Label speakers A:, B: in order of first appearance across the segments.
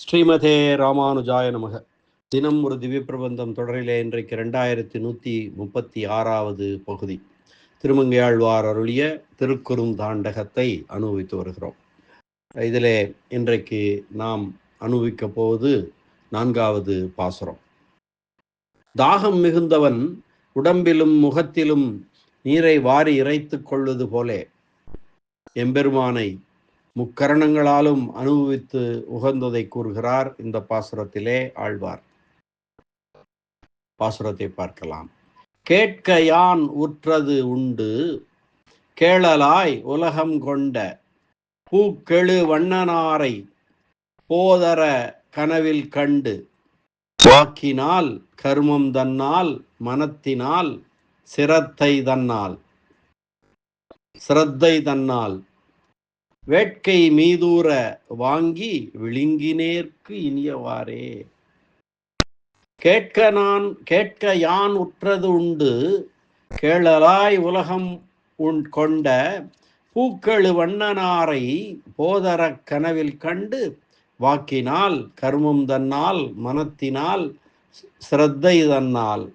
A: ஸ்ரீமதே ராமானுஜாய நமக. தினம் ஒரு திவ்ய பிரபந்தம் தொடரிலே இன்றைக்கு ரெண்டாயிரத்தி நூற்றி முப்பத்தி ஆறாவது பகுதி. திருமங்கையாழ்வார் அருளிய திருக்குறுந்தாண்டகத்தை அனுபவித்து வருகிறோம். இதிலே இன்றைக்கு நாம் அனுபவிக்க போவது நான்காவது பாசுரம். தாகம் மிகுந்தவன் உடம்பிலும் முகத்திலும் நீரை வாரி இறைத்துக் கொள்வது போலே. எம்பெருமானை முக்கரணங்களாலும் அனுபவித்து உகந்ததை கூறுகிறார். இந்த பாசுரத்திலே ஆழ்வார். பாசுரத்தை பார்க்கலாம். கேட்க யான் உற்றது உண்டு. கேளலாய் உலகம் கொண்ட பூக்கெழு வண்ணனாரை போதர கனவில் கண்டு வாக்கினால் கர்மம் தன்னால் மனத்தினால் சிரத்தை தன்னால். சிரத்தை தன்னால். வேட்கை மீதூர வாங்கி விழுங்கினேற்கு இனியவாறே. கேட்க நான் கேட்க யான் உற்றது உண்டு? கேளலாய் உலகம் உண் கொண்ட பூக்கழு வண்ணனாரை போதரக் கனவில் கண்டு வாக்கினால் கர்மம் தன்னால் மனத்தினால் சிரத்தை தன்னால்.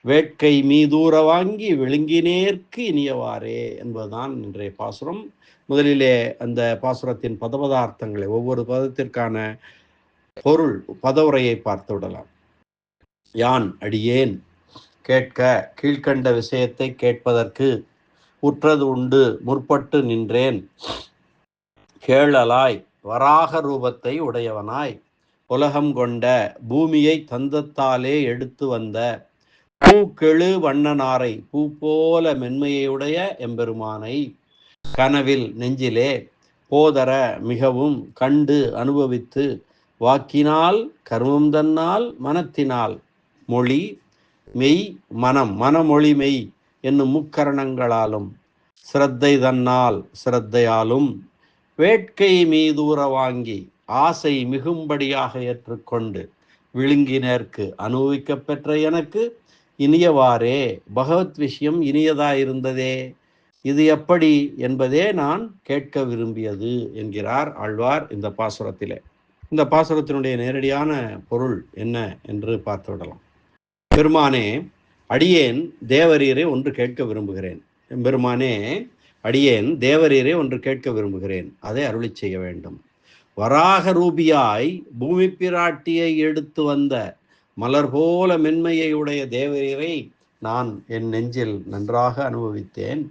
A: வேட்கை மீதூர வாங்கி விழுங்கினேற்கு இனியவாறே என்பதுதான் இன்றைய பாசுரம். முதலிலே அந்த பாசுரத்தின் பதபதார்த்தங்களை ஒவ்வொரு பதத்திற்கான பொருள் பதவுரையை பார்த்து விடலாம். யான் அடியேன்? கேட்க கீழ்கண்ட விஷயத்தை கேட்பதற்கு உற்றது உண்டு முற்பட்டு நின்றேன். கேளலாய் வராக ரூபத்தை உடையவனாய். உலகம் கொண்ட பூமியை தந்தத்தாலே எடுத்து வந்த பூக்கெழு வண்ணனாரை பூ போல மென்மையுடைய எம்பெருமானை. கனவில் நெஞ்சிலே போதர மிகவும் கண்டு அனுபவித்து வாக்கினால் கர்மம் தன்னால் மனத்தினால் மொழி மெய் மனம் மனமொழி மெய் என்னும் முக்கரணங்களாலும் சிரத்தை தன்னால் சிரத்தையாலும் வேட்கை மீதூர வாங்கி ஆசை மிகும்படியாக ஏற்றுக்கொண்டு விழுங்கினர்க்கு அனுபவிக்கப்பெற்ற எனக்கு இனியவாறே பகவத் விஷயம் இனியதாயிருந்ததே. இது எப்படி என்பதே நான் கேட்க விரும்பியது என்கிறார் ஆழ்வார் இந்த பாசுரத்திலே. இந்த பாசுரத்தினுடைய நேரடியான பொருள் என்ன என்று பார்த்துவிடலாம் பெருமானே அடியேன் தேவரீரை ஒன்று கேட்க விரும்புகிறேன். பெருமானே அடியேன் தேவரீரை ஒன்று கேட்க விரும்புகிறேன். அதை அருளி செய்ய வேண்டும். வராக ரூபியாய் பூமி பிராட்டியை எடுத்து வந்த மலர் போல மென்மையை உடைய தேவரீரை நான் என் நெஞ்சில் நன்றாக அனுபவித்தேன்.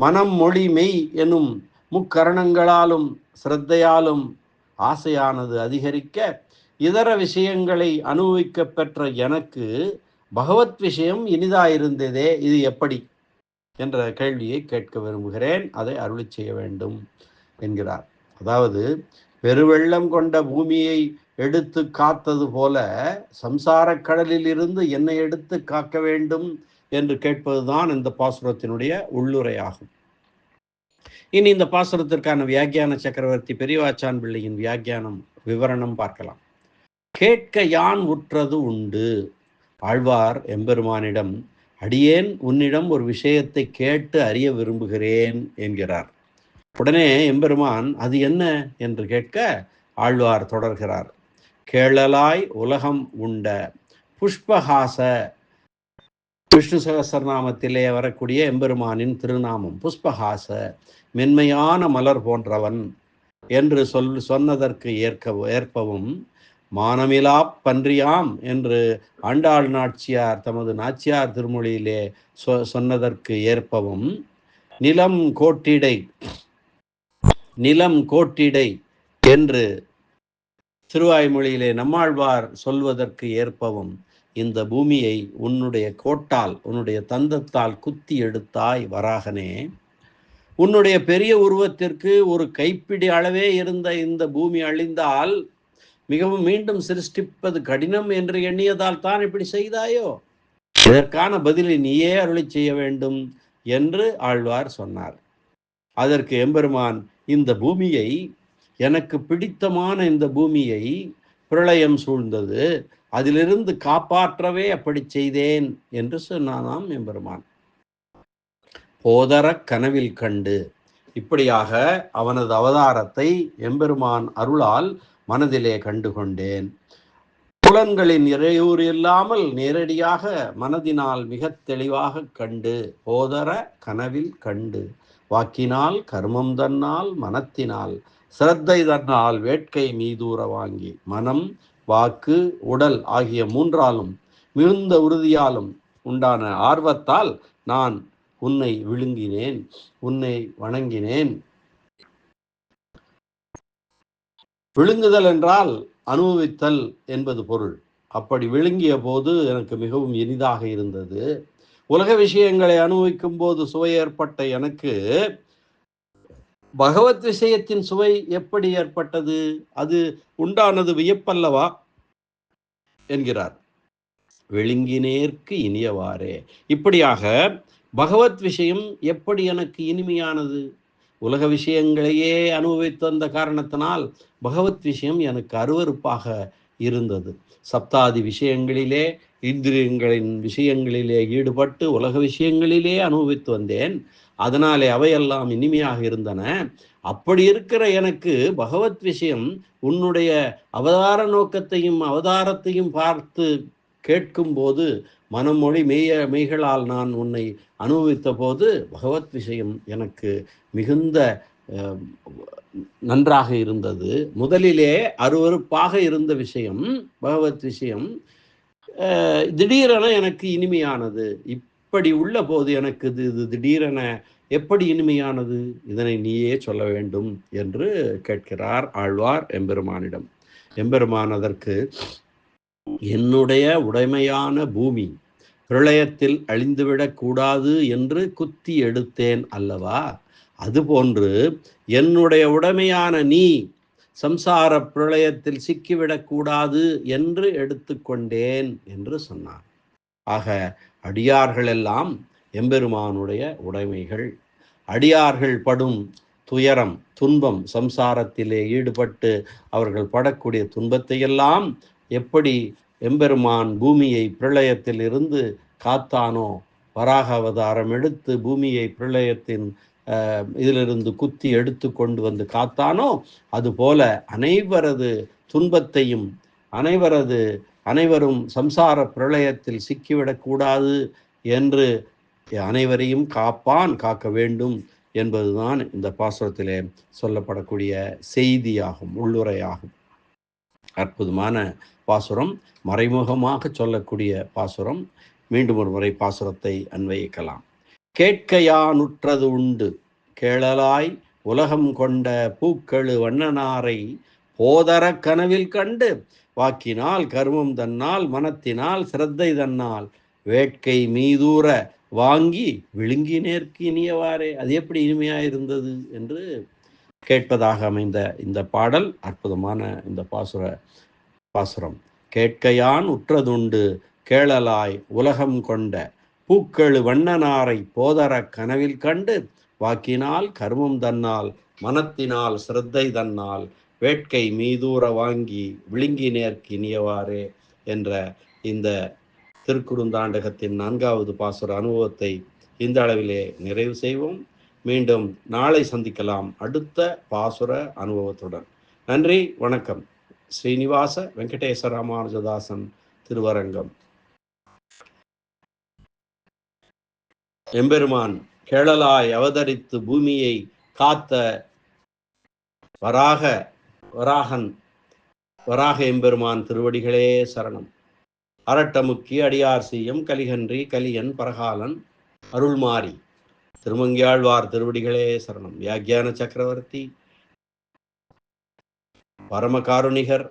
A: மனம் மொழி மெய் எனும் முக்கரணங்களாலும் சிரத்தையாலும் ஆசையானது அதிகரிக்க இதர விஷயங்களை அனுபவிக்க பெற்ற எனக்கு பகவத் விஷயம் இனிதாயிருந்ததே இது எப்படி? என்ற கேள்வியை கேட்க விரும்புகிறேன். அதை அருளி செய்ய வேண்டும் என்கிறார். அதாவது பெருவெள்ளம் கொண்ட பூமியை எடுத்து காத்தது போல சம்சார கடலில் இருந்து என்னை எடுத்து காக்க வேண்டும் என்று கேட்பதுதான் இந்த பாசுரத்தினுடைய உள்ளுரையாகும். இனி இந்த பாசுரத்திற்கான வியாக்கியான சக்கரவர்த்தி பெரியவாச்சான் பிள்ளையின் வியாக்கியானம் விவரணம் பார்க்கலாம். கேட்க யான் உற்றது உண்டு? ஆழ்வார் எம்பெருமானிடம் அடியேன் உன்னிடம் ஒரு விஷயத்தை கேட்டு அறிய விரும்புகிறேன் என்கிறார். உடனே எம்பெருமான் அது என்ன? என்று கேட்க ஆழ்வார் தொடர்கிறார். கேளலாய் உலகம் உண்ட புஷ்பஹாச விஷ்ணு சகசரநாமத்திலே வரக்கூடிய எம்பெருமானின் திருநாமம் புஷ்பஹாச மென்மையான மலர் போன்றவன் என்று சொல் சொன்னதற்கு ஏற்க ஏற்பவும் மானமிலா பன்றியாம் என்று ஆண்டாள் நாச்சியார் தமது நாச்சியார் திருமொழியிலே சொ சொன்னதற்கு ஏற்பவும் நிலம் கோட்டிடை நிலம் கோட்டிடை என்று திருவாய்மொழியிலே நம்மாழ்வார் சொல்வதற்கு ஏற்பவும் இந்த பூமியை உன்னுடைய கோட்டால் உன்னுடைய தந்தத்தால் குத்தி எடுத்தாய் வராகனே. உன்னுடைய பெரிய உருவத்திற்கு ஒரு கைப்பிடி அளவே இருந்த இந்த பூமி அழிந்தால் மிகவும் மீண்டும் சிருஷ்டிப்பது கடினம் என்று எண்ணியதால் தான் இப்படி செய்தாயோ? இதற்கான பதிலை நீயே அருளி செய்ய வேண்டும் என்று ஆழ்வார் சொன்னார். அதற்கு எம்பெருமான் இந்த பூமியை எனக்கு பிடித்தமான இந்த பூமியை பிரளயம் சூழ்ந்தது. அதிலிருந்து காப்பாற்றவே அப்படி செய்தேன் என்று சொன்னானாம் எம்பெருமான். போதர கனவில் கண்டு இப்படியாக அவனது அவதாரத்தை எம்பெருமான் அருளால் மனதிலே கண்டுகொண்டேன். புலன்களின் இறையூறு இல்லாமல் நேரடியாக மனதினால் மிக தெளிவாக கண்டு போதர கனவில் கண்டு வாக்கினால் கர்மம் தன்னால் மனத்தினால் சிரத்தை தன்னால் வேட்கை மீதூர வாங்கி மனம் வாக்கு உடல் ஆகிய மூன்றாலும் மிகுந்த உறுதியாலும் உண்டான ஆர்வத்தால் நான் உன்னை விழுங்கினேன் உன்னை வணங்கினேன். விழுங்குதல் என்றால் அனுபவித்தல் என்பது பொருள். அப்படி விழுங்கிய போது எனக்கு மிகவும் இனிதாக இருந்தது. உலக விஷயங்களை அனுபவிக்கும் போது சுவை ஏற்பட்ட எனக்கு பகவத் விஷயத்தின் சுவை எப்படி ஏற்பட்டது? அது உண்டானது வியப்பல்லவா? என்கிறார். விழுங்கினேற்கு இனியவாறே. இப்படியாக பகவத் விஷயம் எப்படி எனக்கு இனிமையானது? உலக விஷயங்களையே அனுபவித்து வந்த காரணத்தினால் பகவத் விஷயம் எனக்கு அருவறுப்பாக இருந்தது. சப்தாதி விஷயங்களிலே இந்திரியங்களின் விஷயங்களிலே ஈடுபட்டு உலக விஷயங்களிலே அனுபவித்து வந்தேன். அதனாலே அவையெல்லாம் இனிமையாக இருந்தன. அப்படி இருக்கிற எனக்கு பகவத் விஷயம் உன்னுடைய அவதார நோக்கத்தையும் அவதாரத்தையும் பார்த்து கேட்கும்போது மனமொழி மெய்ய மெய்களால் நான் உன்னை அனுபவித்த போது பகவத் விஷயம் எனக்கு மிகுந்த நன்றாக இருந்தது. முதலிலே அருவறுப்பாக இருந்த விஷயம் பகவத் விஷயம் திடீரென எனக்கு இனிமையானது. இப் இப்படி உள்ள போது எனக்கு இது இது திடீரென எப்படி இனிமையானது? இதனை நீயே சொல்ல வேண்டும் என்று கேட்கிறார் ஆழ்வார் எம்பெருமானிடம். எம்பெருமான் அதற்கு என்னுடைய உடைமையான பூமி பிரளயத்தில் அழிந்துவிடக் கூடாது என்று குத்தி எடுத்தேன் அல்லவா? அதுபோன்று என்னுடைய உடைமையான நீ சம்சார பிரளயத்தில் சிக்கிவிடக்கூடாது என்று எடுத்துக்கொண்டேன் என்று சொன்னார். ஆக அடியார்களெல்லாம் எம்பெருமானுடைய உடைமைகள். அடியார்கள் படும் துயரம் துன்பம் சம்சாரத்திலே ஈடுபட்டு அவர்கள் படக்கூடிய துன்பத்தையெல்லாம் எப்படி எம்பெருமான் பூமியை பிரளயத்தில் இருந்து காத்தானோ வராக அவதாரம் எடுத்து பூமியை பிரளயத்தின் இதிலிருந்து குத்தி எடுத்து கொண்டு வந்து காத்தானோ அதுபோல அனைவரது துன்பத்தையும் அனைவரது அனைவரும் சம்சார பிரளயத்தில் சிக்கிவிடக்கூடாது என்று அனைவரையும் காப்பான் காக்க வேண்டும் என்பதுதான் இந்த பாசுரத்திலே சொல்லப்படக்கூடிய செய்தியாகும் உள்ளுரையாகும். அற்புதமான பாசுரம் மறைமுகமாக சொல்லக்கூடிய பாசுரம். மீண்டும் ஒரு முறை பாசுரத்தை அன்வயிக்கலாம். கேட்கையானுற்றது உண்டு. கேளலாய் உலகம் கொண்ட பூக்கழு வண்ணனாரை போதர கனவில் கண்டு வாக்கினால் கர்மம் தன்னால் மனத்தினால் சிரத்தை தன்னால். வேட்கை மீதூர வாங்கி விழுங்கி நேர்க்கு இனியவாறே. அது எப்படி இனிமையாக இருந்தது என்று கேட்பதாக அமைந்த இந்த பாடல் அற்புதமான இந்த பாசுர பாசுரம். கேட்கையான் உற்றதுண்டு கேளலாய் உலகம் கொண்ட பூக்களு வண்ணனாரை போதர கனவில் கண்டு வாக்கினால் கர்மம் தன்னால் மனத்தினால் சிரத்தை தன்னால் வேட்கை மீதூர வாங்கி விழுங்கினேற்கு இனியவாறே என்ற இந்த திருக்குறுந்தாண்டகத்தின் நான்காவது பாசுர அனுபவத்தை இந்த அளவிலே நிறைவு செய்வோம். மீண்டும் நாளை சந்திக்கலாம் அடுத்த பாசுர அனுபவத்துடன். நன்றி வணக்கம். ஸ்ரீனிவாச வெங்கடேச ராமானுஜதாசன் திருவரங்கம். எம்பெருமான் கேளலாய் அவதரித்து பூமியை காத்த வராக வராகன் வராக எம்பெருமான் திருவடிகளே சரணம். அரட்டமுக்கி அடியார் சீயம் கலிகன்றி கலியன் பரகாலன் அருள்மாரி திருமங்கியாழ்வார் திருவடிகளே சரணம். வியாக்கியான சக்கரவர்த்தி. பரமகாருணிகர்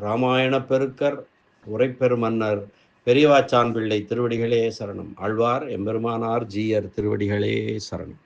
A: ராமாயண பெருக்கர் உரைப்பெரு மன்னர் பெரியவாச்சான் பிள்ளை திருவடிகளே சரணம். ஆழ்வார் எம்பெருமானார் ஜீயர் திருவடிகளே சரணம்.